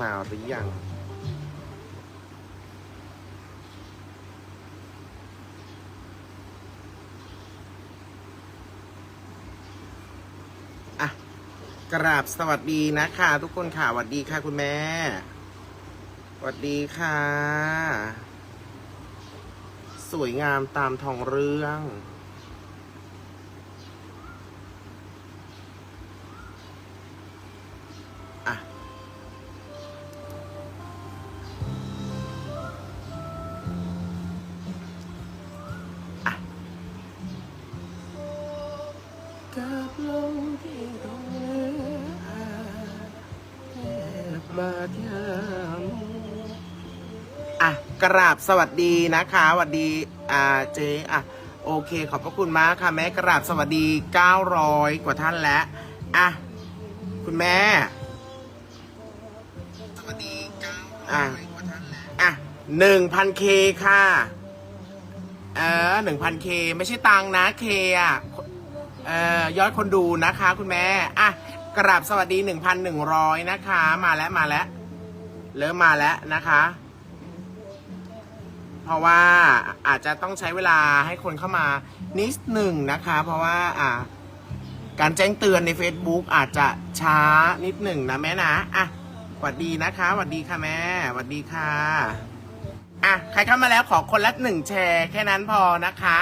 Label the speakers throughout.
Speaker 1: มาหรือยังอะกราบสวัสดีนะคะ ทุกคนค่ะสวัสดีค่ะคุณแม่สวัสดีค่ะ สวยงามตามทองเรื่อง กับลงที่ตรงเนื้อแทบบาดยามอะกราบสวัสดีนะคะสวัสดีอ่าเจ๊อะโอเค ขอบพระคุณมากค่ะแม่กราบสวัสดี 900 กว่าท่านแล้วอะคุณแม่สวัสดีอะอะหนึ่งพันเคค่ะ เออหนึ่งพันเคไม่ใช่ตังนะเคอะ เอ่อยอดคนดูนะคะคุณแม่ อะ กราบสวัสดีหนึ่งพันหนึ่งร้อยนะคะ มาแล้วมาแล้ว เริ่มมาแล้วนะคะ เพราะว่าอาจจะต้องใช้เวลาให้คนเข้ามานิดหนึ่งนะคะ เพราะว่าอ่าการแจ้งเตือนใน Facebook อาจจะช้านิดหนึ่งนะแม่นะ อะสวัสดีนะคะสวัสดีค่ะแม่สวัสดีค่ะ อะ ใครเข้ามาแล้วขอคนละหนึ่งแชร์แค่นั้นพอนะคะ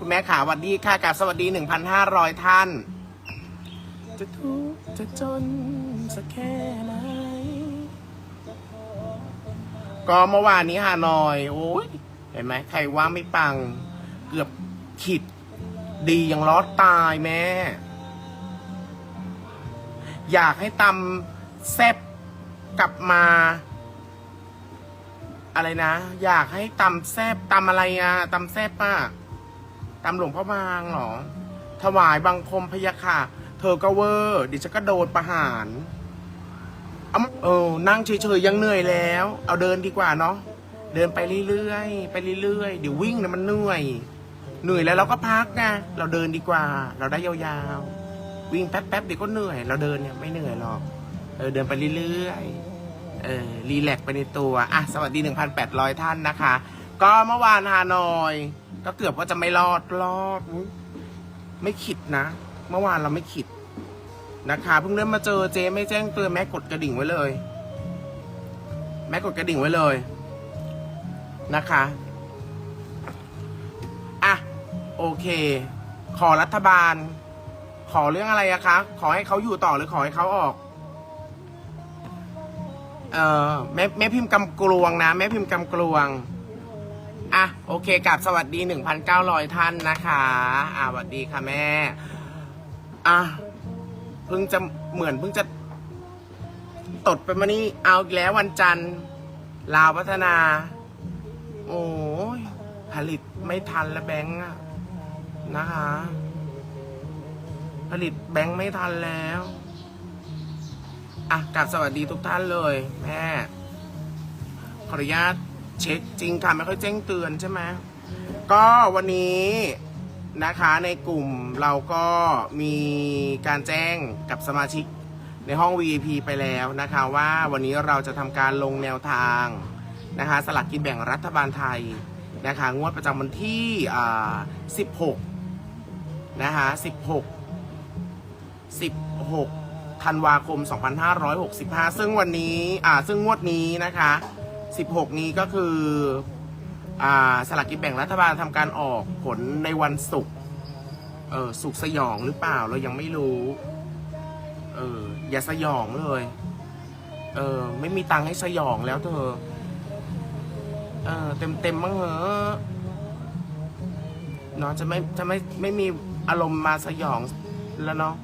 Speaker 1: คุณแม่ขาสวัสดีค่ะกับสวัสดี 1,500 ท่าน จะทุกข์จะจนสักแค่ไหนก็เมื่อวานนี้ฮานอย โอ้ยเห็นไหมใครว่าไม่ปัง เกือบขิด ดียังรอดตายแม่ อยากให้ตำแซบกลับมา อะไรนะ อยากให้ตำแซบตำอะไรอะตำแซบป้า ตำหลวงพ่อบางเหรอ ถวายบังคมพยาค่ะ เธอก็เวอร์ ดิฉันก็โดนประหารเอาเออนั่งเฉยๆยังเหนื่อยแล้ว เอาเดินดีกว่าเนาะ เดินไปเรื่อยๆ ไปเรื่อยๆ เดี๋ยววิ่งนะมันเหนื่อย เหนื่อยแล้วเราก็พักไง เราเดินดีกว่า เราได้ยาวๆ วิ่งแป๊บๆเดี๋ยวก็เหนื่อย เราเดินเนี่ยไม่เหนื่อยหรอก เออเดินไปเรื่อยๆ เออรีแลกซ์ไปในตัว อะสวัสดี 1,800 ท่านนะคะ ก็เมื่อวานฮานอย ก็เกือบว่าจะไม่รอดรอดไม่ขิดนะ เมื่อวานเราไม่ขิดนะคะเพิ่งเริ่มมาเจอเจไม่แจ้งเตือนแม่กดกระดิ่งไว้เลย แม่กดกระดิ่งไว้เลย นะคะอะโอเค ขอรัฐบาล ขอเรื่องอะไรอะคะ ขอให้เขาอยู่ต่อหรือขอให้เขาออก เออแม่แม่พิมพ์กำกลวงนะ แม่พิมพ์กำกลวง อะโอเคกับสวัสดี 1,900 ท่านนะคะ อะสวัสดีค่ะแม่ อะเพิ่งจะเหมือนเพิ่งจะตดไปมานี่เอาอีกแล้ววันจันทร์ลาวพัฒนา โอ้ยผลิตไม่ทันแล้วแบงค์นะคะ ผลิตแบงค์ไม่ทันแล้วอะกับสวัสดีทุกท่านเลย แม่ ขออนุญาต เช็คจริงค่ะไม่ค่อยแจ้งเตือนใช่ไหมก็วันนี้นะคะในกลุ่มเราก็มีการแจ้งกับสมาชิกในห้อง VIP ไปแล้วนะคะว่าวันนี้เราจะทำการลงแนวทางนะคะสลักกินแบ่งรัฐบาลไทยนะคะงวดประจำวันที่อ่า16นะคะ16 16ธันวาคม 2565 ซึ่งวันนี้อ่าซึ่งงวดนี้นะคะ 16 นี้ก็คืออ่าสลากกินแบ่งรัฐบาลทำการออกผลในวันศุกร์เออสุกร์สยองหรือเปล่าเรายังไม่รู้เอออย่าสยองเลย เออไม่มีตังค์ให้สยองแล้วเธอเออเต็มเต็มๆบ้างเหอะเนาะจะไม่จะไม่ไม่มีอารมณ์มาสยองแล้วเนาะ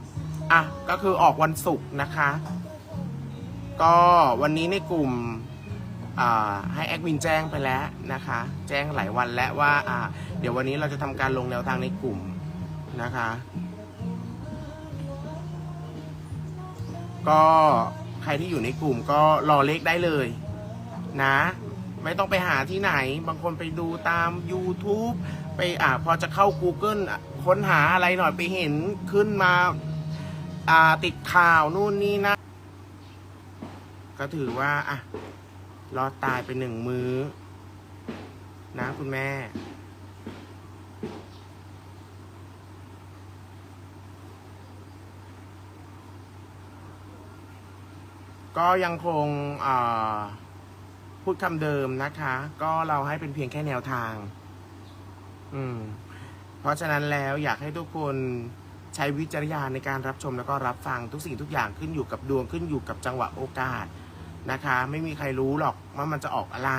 Speaker 1: อะก็คือออกวันศุกร์นะคะ ก็วันนี้ในกลุ่ม ให้แอดมินแจ้งไปแล้วนะคะ แจ้งหลายวันแล้วว่าเดี๋ยววันนี้เราจะทำการลงแนวทางในกลุ่มนะคะ ก็ใครที่อยู่ในกลุ่มก็รอเลขได้เลยนะ ไม่ต้องไปหาที่ไหน บางคนไปดูตาม YouTube ไปอ่าพอจะเข้า Google ค้นหาอะไรหน่อยไปเห็นขึ้นมาอ่าติดข่าวนู่นนี่นะ ก็ถือว่าอะ รอดตายไปหนึ่งมื้อ นะคุณแม่ ก็ยังคงพูดคำเดิมนะคะ ก็เราให้เป็นเพียงแค่แนวทาง อืม เพราะฉะนั้นแล้วอยากให้ทุกคนใช้วิจารณญาณในการรับชมแล้วก็รับฟังทุกสิ่งทุกอย่างขึ้นอยู่กับดวงขึ้นอยู่กับจังหวะโอกาส นะคะ ไม่มีใครรู้หรอกว่ามันจะออกอะไร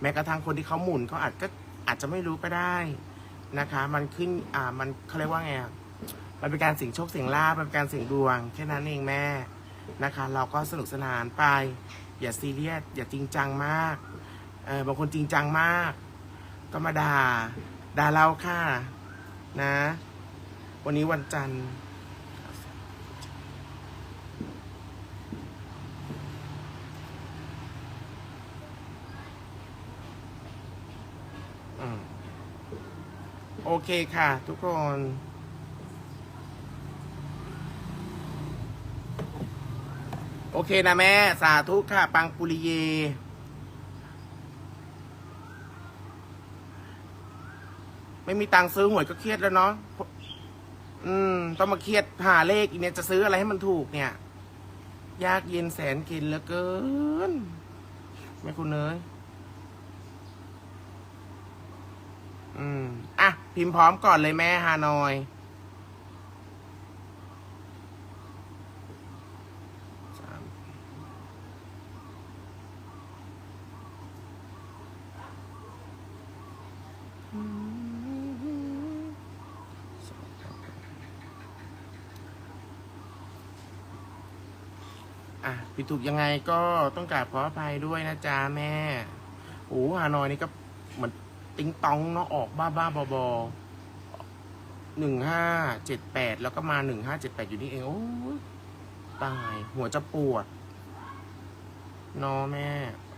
Speaker 1: แม้กระทั่งคนที่เขาหมุนเขาอาจก็อาจจะไม่รู้ก็ได้นะคะ มันขึ้นอ่ามันเขาเรียกว่าไงมันเป็นการเสิ่ยงโชคเสี่ยงลาบมันเป็นการเสี่ยงดวงแค่นั้นเองแม่นะคะ เราก็สนุกสนานไป อย่าซีเรียสอย่าจริงจังมากเออบางคนจริงจังมาก ก็มาด่าด่าเราค่ะนะ วันนี้วันจันทร์ โอเคค่ะ ทุกคน โอเคนะแม่ สาธุค่ะ ปังปุริเย ไม่มีตังค์ซื้อหวยก็เครียดแล้วเนาะอืม ต้องมาเครียดหาเลขอีกเนี่ยจะซื้ออะไรให้มันถูกเนี่ย ยากเย็นแสนเข็นเหลือเกิน แม่คุณเนย อืม อะ พิมพ์พร้อมก่อนเลยแม่ฮานอยสามสองสามอะผิดถูกยังไงก็ต้องกราบขออภัยด้วยนะจ๊ะแม่ โอ้ฮานอยนี่ก็ ติ้งตองเนาะออกบ้าบ้าๆบอหนึ่งห้าเจ็ดแปดแล้วก็มาหนึ่งห้าเจ็ดแปดอยู่นี่เอง โอ้ยตาย หัวจะปวดนอแม่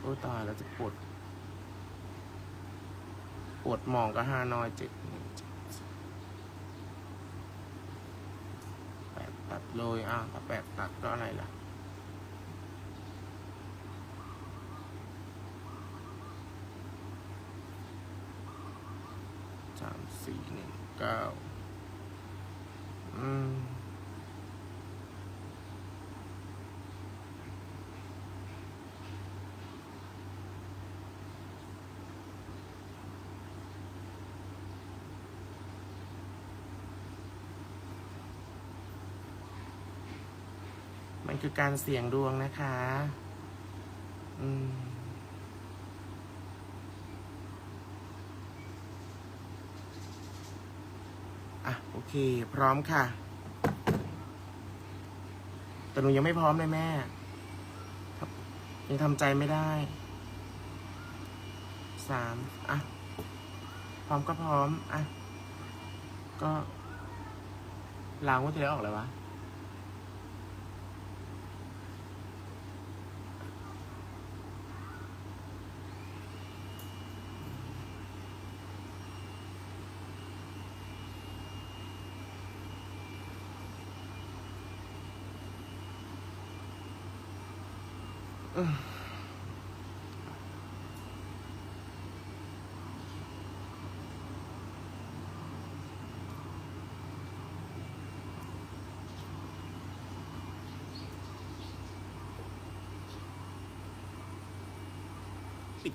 Speaker 1: โอ้ตายแล้วจะปวด ปวดหมองก็ฮานอยเจ็ดหนึ่งเจ็ดแปดตัดเลยอะถ้าแปดตัดก็อะไรล่ะ สามสี่หนึ่งเก้าอืมมันคือการเสี่ยงดวงนะคะ อืม อะโอเค พร้อมค่ะ แต่หนูยังไม่พร้อมเลยแม่ครับยังทำใจไม่ได้สามอะ พร้อมก็พร้อม อะ ก็ล้างว่าจะได้ออกเลยวะ ปิด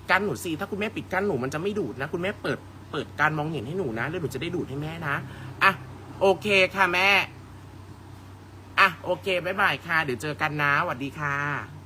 Speaker 1: กั้นหนูสิถ้าคุณแม่ปิดกั้นหนูมันจะไม่ดูดนะ คุณแม่เปิดเปิดการมองเห็นให้หนูนะ แล้วหนูจะได้ดูดให้แม่นะ อะ โอเคค่ะแม่ อะ โอเค บ๊ายบายค่ะ เดี๋ยวเจอกันนะสวัสดีค่ะ